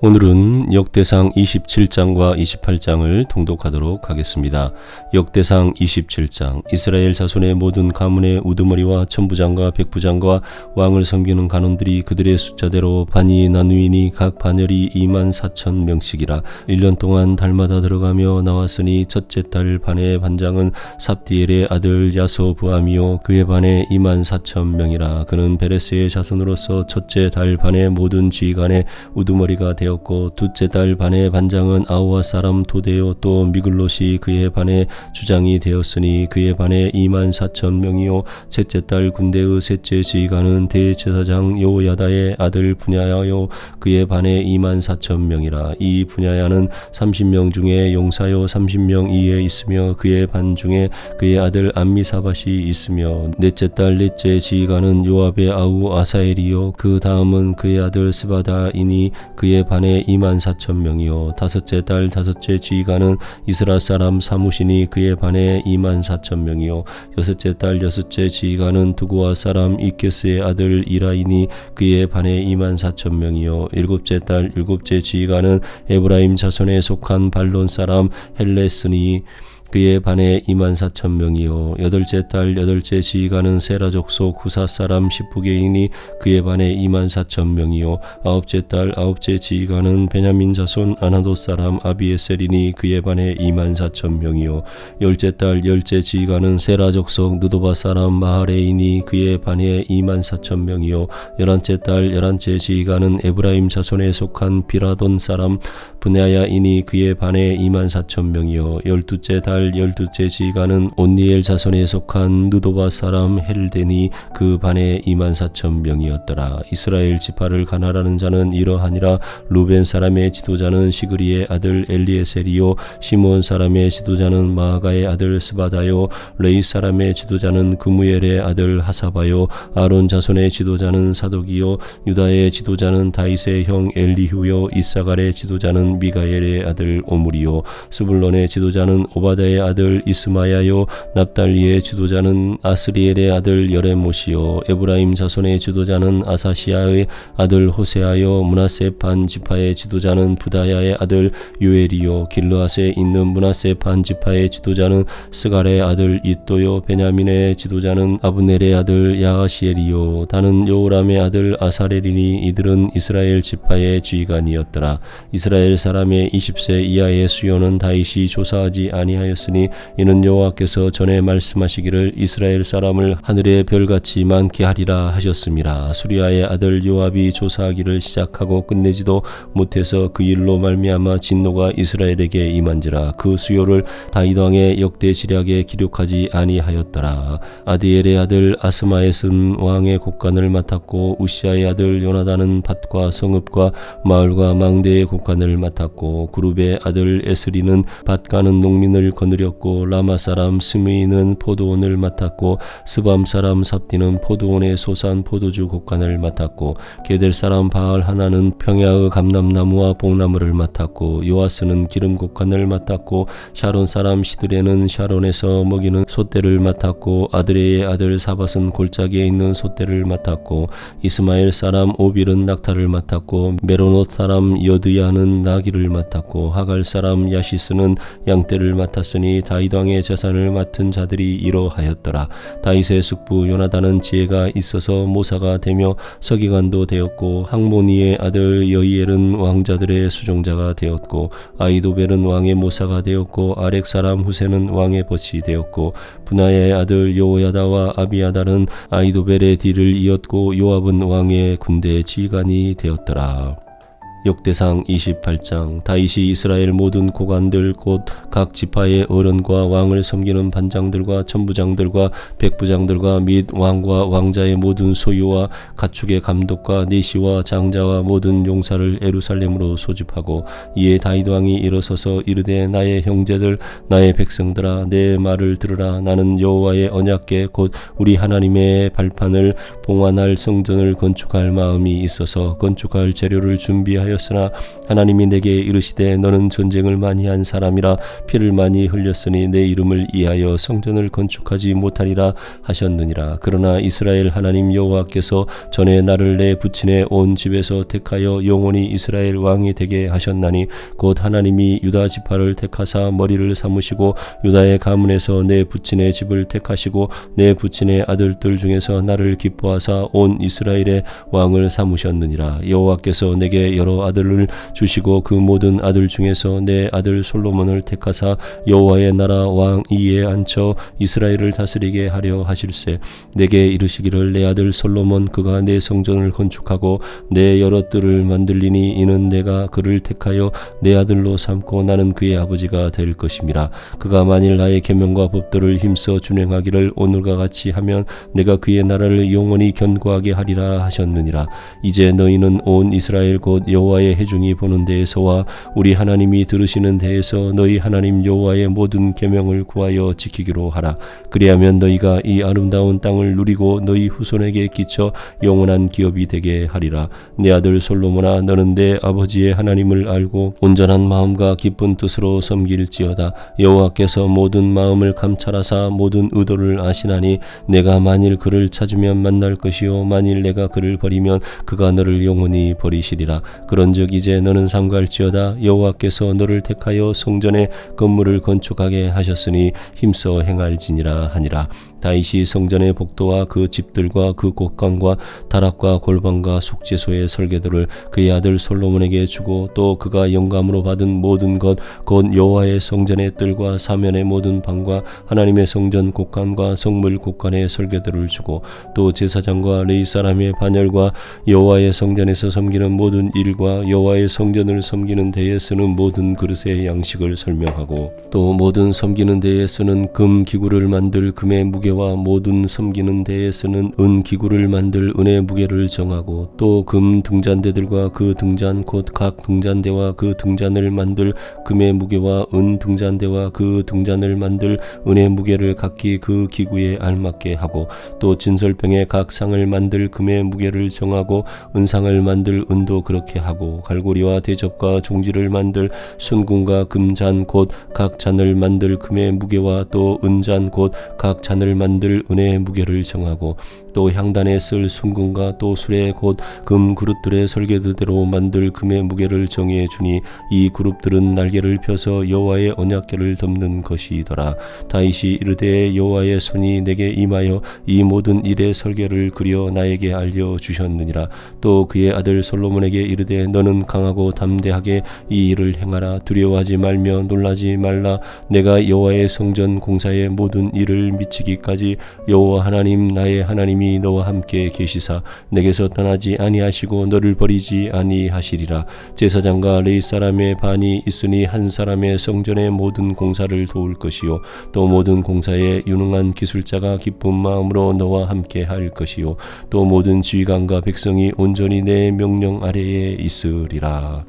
오늘은 역대상 27장과 28장을 통독하도록 하겠습니다. 역대상 27장 이스라엘 자손의 모든 가문의 우두머리와 천부장과 백부장과 왕을 섬기는 간원들이 그들의 숫자대로 반이 나누이니 각 반열이 2만 4천 명씩이라. 1년 동안 달마다 들어가며 나왔으니 첫째 달 반의 반장은 삽디엘의 아들 야소부암이요. 그의 반에 2만 4천 명이라. 그는 베레스의 자손으로서 첫째 달 반의 모든 지휘관의 우두머리가 되 었고 둘째 달 반의 반장은 아우아 사람 도데요 또 미글롯이 그의 반의 주장이 되었으니 그의 반에 2만 4천 명이요. 셋째 달 군대의 셋째 지휘관은 대제사장 요야다의 아들 분야야요. 그의 반에 2만 4천 명이라. 이 분야야는 30명 중에 용사요. 30명 이에 있으며 그의 반 중에 그의 아들 암미사밭이 있으며 넷째 달 넷째 지휘관은 요압의 아우 아사엘이요. 그 다음은 그의 아들 스바다이니 그의 반에 2만 4천 명이요. 다섯째 달 다섯째 지휘관은 이스라 사람 사무신이 그의 반에 2만 4천 명이요. 여섯째 달 여섯째 지휘관은 두고아 사람 이케스의 아들 이라이니 그의 반에 2만 4천 명이요. 일곱째 달 일곱째 지휘관은 에브라임 자손에 속한 발론 사람 헬레스니 그의 반에 2만 4천 명이요. 여덟째 달 여덟째 지휘관은 세라족 속 구사 사람 십부개인이 그의 반에 2만 4천 명이요. 아홉째 달 아홉째 지휘관은 베냐민 자손 아나도 사람 아비에셀이니 그의 반에 2만 4천 명이요. 열째 달 열째 지휘관은 세라족 속 느도바 사람 마하레이니 그의 반에 2만 4천 명이요. 열한째 달 열한째 지휘관은 에브라임 자손에 속한 비라돈 사람 분야야이니 그의 반에 2만 4천 명이요. 열두째 달 열두째 지휘관은 온니엘 자손에 속한 느도바 사람 헬덴이 그 반에 2만 4천 명이었더라. 이스라엘 지파를 가나라는 자는 이러하니라. 루벤 사람의 지도자는 시그리의 아들 엘리에셀이요. 시몬 사람의 지도자는 마아가의 아들 스바다요. 레이 사람의 지도자는 그무엘의 아들 하사바요. 아론 자손의 지도자는 사독이요. 유다의 지도자는 다윗의 형 엘리후요. 이사갈의 지도자는 미가엘의 아들 오므리요. 스불론의 지도자는 오바다 의 아들 이스마야요 납달리의 지도자는 아스리엘의 아들 여레모시요 에브라임 자손의 지도자는 아사시아의 아들 호세아요 문하세 반 지파의 지도자는 부다야의 아들 요엘이요 길르앗에 있는 문하세 반 지파의 지도자는 스갈의 아들 이또요 베냐민의 지도자는 아브넬의 아들 야하시엘이요 다는 요람의 아들 아사렐이니 이들은 이스라엘 지파의 지휘관이었더라. 이스라엘 사람의 20세 이하의 수요는 다윗이 조사하지 아니하였 으니 이는 여호와께서 전에 말씀하시기를 이스라엘 사람을 하늘의 별같이 많게 하리라 하셨습니다. 수리아의 아들 요압이 조사하기를 시작하고 끝내지도 못해서 그 일로 말미암아 진노가 이스라엘에게 임한지라 그 수요를 다윗 왕의 역대 지략에 기록하지 아니하였더라. 아디엘의 아들 아스마엣은 왕의 곡간을 맡았고 우시아의 아들 요나단은 밭과 성읍과 마을과 망대의 곡간을 맡았고 그룹의 아들 에스리는 밭 가는 농민을 거느렸고 라마 사람 스미는 포도원을 맡았고 스밤 사람 삽디는 포도원의 소산 포도주 곡간을 맡았고 게델 사람 바알 하나는 평야의 감람나무와 복나무를 맡았고 요아스는 기름 곡간을 맡았고 샤론 사람 시드레는 샤론에서 먹이는 소떼를 맡았고 아드레의 아들 사밧은 골짜기에 있는 소떼를 맡았고 이스마엘 사람 오빌은 낙타를 맡았고 메로노 사람 여드야는 나귀를 맡았고 하갈 사람 야시스는 양떼를 맡았 으니 다윗 왕의 재산을 맡은 자들이 이러하였더라 다윗의 숙부 요나단은 지혜가 있어서 모사가 되며 서기관도 되었고 항모니의 아들 여이엘은 왕자들의 수종자가 되었고 아이도벨은 왕의 모사가 되었고 아렉 사람 후세는 왕의 벗이 되었고 분하의 아들 요야다와 아비아달은 아이도벨의 뒤를 이었고 요압은 왕의 군대 지휘관이 되었더라. 역대상 28장 다윗이 이스라엘 모든 고관들 곧 각 지파의 어른과 왕을 섬기는 반장들과 천부장들과 백부장들과 및 왕과 왕자의 모든 소유와 가축의 감독과 내시와 장자와 모든 용사를 에루살렘으로 소집하고 이에 다윗 왕이 일어서서 이르되 나의 형제들 나의 백성들아 내 말을 들으라. 나는 여호와의 언약궤 곧 우리 하나님의 발판을 봉안할 성전을 건축할 마음이 있어서 건축할 재료를 준비하여 하였으나 하나님이 내게 이르시되 너는 전쟁을 많이 한 사람이라 피를 많이 흘렸으니 내 이름을 이하여 성전을 건축하지 못하리라 하셨느니라. 그러나 이스라엘 하나님 여호와께서 전에 나를 내 부친의 온 집에서 택하여 영원히 이스라엘 왕이 되게 하셨나니 곧 하나님이 유다 지파를 택하사 머리를 삼으시고 유다의 가문에서 내 부친의 집을 택하시고 내 부친의 아들들 중에서 나를 기뻐하사 온 이스라엘의 왕을 삼으셨느니라. 여호와께서 내게 여러 아들을 주시고 그 모든 아들 중에서 내 아들 솔로몬을 택하사 여호와의 나라 왕 이에 앉혀 이스라엘을 다스리게 하려 하실세. 내게 이르시기를 내 아들 솔로몬 그가 내 성전을 건축하고 내 여러 뜰을 만들리니 이는 내가 그를 택하여 내 아들로 삼고 나는 그의 아버지가 될 것임이라 그가 만일 나의 계명과 법도를 힘써 준행하기를 오늘과 같이 하면 내가 그의 나라를 영원히 견고하게 하리라 하셨느니라. 이제 너희는 온 이스라엘 곧 여호와 의 해중이 보는 데에서와 우리 하나님이 들으시는 데에서 너희 하나님 여호와의 모든 계명을 구하여 지키기로 하라. 그리하면 너희가 이 아름다운 땅을 누리고 너희 후손에게 끼쳐 영원한 기업이 되게 하리라. 내 아들 솔로몬아 너는 내 아버지의 하나님을 알고 온전한 마음과 기쁜 뜻으로 섬길지어다. 여호와께서 모든 마음을 감찰하사 모든 의도를 아시나니 내가 만일 그를 찾으면 만날 것이요 만일 내가 그를 버리면 그가 너를 영원히 버리시리라 그런즉 이제 너는 삼갈지어다 여호와께서 너를 택하여 성전에 건물을 건축하게 하셨으니 힘써 행할지니라 하니라. 다윗이 성전의 복도와 그 집들과 그 곳간과 다락과 골방과 속죄소의 설계도를 그의 아들 솔로몬에게 주고 또 그가 영감으로 받은 모든 것 곧 여호와의 성전의 뜰과 사면의 모든 방과 하나님의 성전 곳간과 성물 곳간의 설계도를 주고 또 제사장과 레이 사람의 반열과 여호와의 성전에서 섬기는 모든 일과 여호와의 성전을 섬기는 데에 쓰는 모든 그릇의 양식을 설명하고 또 모든 섬기는 데에 쓰는 금 기구를 만들 금의 무게와 모든 섬기는 데에 쓰는 은 기구를 만들 은의 무게를 정하고 또 금 등잔대들과 그 등잔 곧 각 등잔대와 그 등잔을 만들 금의 무게와 은 등잔대와 그 등잔을 만들 은의 무게를 각기 그 기구에 알맞게 하고 또 진설병의 각 상을 만들 금의 무게를 정하고 은상을 만들 은도 그렇게 하고 갈고리와 대접과 종지를 만들 순금과 금잔 곧 각 잔을 만들 금의 무게와 또 은잔 곧 각 잔을 만들 은의 무게를 정하고 또 향단에 쓸 순금과 또 술에 곧 금 그릇들의 설계도대로 만들 금의 무게를 정해 주니 이 그룹들은 날개를 펴서 여호와의 언약궤를 덮는 것이더라. 다윗이 이르되 여호와의 손이 내게 임하여 이 모든 일의 설계를 그려 나에게 알려 주셨느니라. 또 그의 아들 솔로몬에게 이르되 너는 강하고 담대하게 이 일을 행하라. 두려워하지 말며 놀라지 말라. 내가 여호와의 성전 공사의 모든 일을 미치기까지 여호와 하나님 나의 하나님이 너와 함께 계시사 내게서 떠나지 아니하시고 너를 버리지 아니하시리라. 제사장과 레이 사람의 반이 있으니 한 사람의 성전의 모든 공사를 도울 것이요 또 모든 공사에 유능한 기술자가 기쁜 마음으로 너와 함께 할 것이요 또 모든 지휘관과 백성이 온전히 내 명령 아래에 있으리라